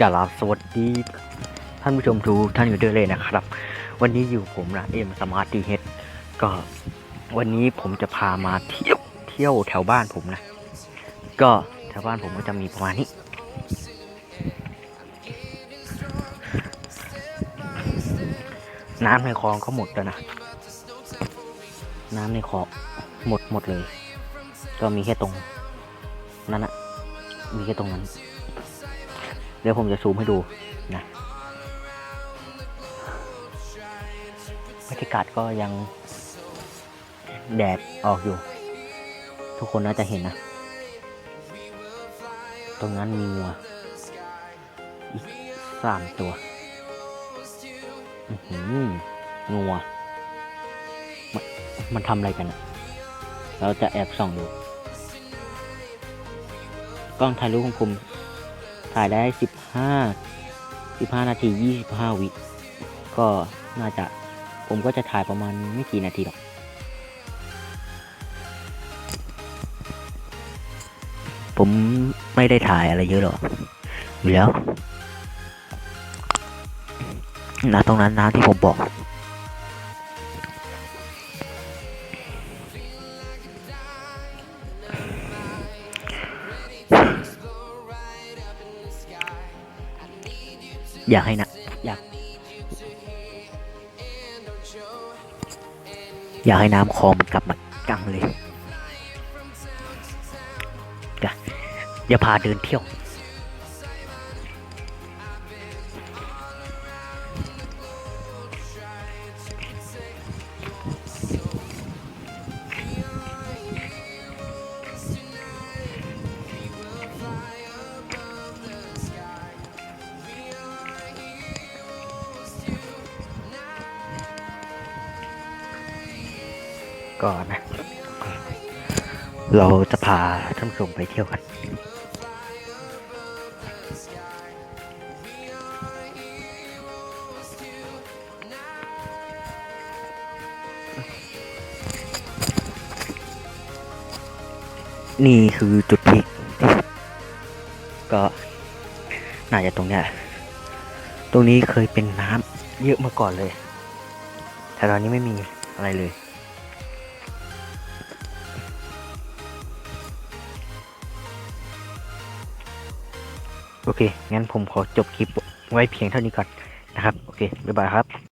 กราบสวัสดี ท่านผู้ชมทุกท่านอยู่ด้วยเลยนะครับ วันนี้อยู่ผมนะเอ็มสมาร์ทดีเฮดก็วันนี้ผมจะพามาเที่ยวเที่ยวแถวบ้านผมนะ ก็แถวบ้านผมก็จะมีประมาณนี้ น้ำในคลองก็หมดแล้วนะ น้ำในคลองหมดหมดเลย ก็มีแค่ตรงนั้นอะมีแค่ตรงนั้น เดี๋ยวผมจะซูมให้ดูนะบรรยากาศก็ยังแดดออกอยู่ ทุกคนน่าจะเห็นนะ ตรงนั้นมีงัวอีกสามตัวอื้อหืองัวมันมันทำอะไรกันอะเราจะแอบส่องดู กล้องถ่ายรูปของผม ถ่ายได้สิบห้าสิบห้านาทียี่สิบห้าวิก็น่าจะผมก็จะถ่ายประมาณไม่กี่นาทีหรอกผมไม่ได้ถ่ายอะไรเยอะหรอกอยู่แล้วนะตรงนั้นน้ำที่ผมบอก อยากให้นะอยาก อยากให้น้ำคลองมันกลับมากังเลยอย่าพาเดินเที่ยว ก่อนนะ เราจะพาท่านผู้ชมไปเที่ยวกัน นี่คือจุดพีคก็น่าจะตรงเนี้ยตรงนี้เคยเป็นน้ำเยอะมาก่อนเลย แต่ตอนนี้ไม่มีอะไรเลย โอเค งั้นผมขอจบคลิปไว้เพียงเท่านี้ก่อนนะครับ โอเค บ๊ายบายครับ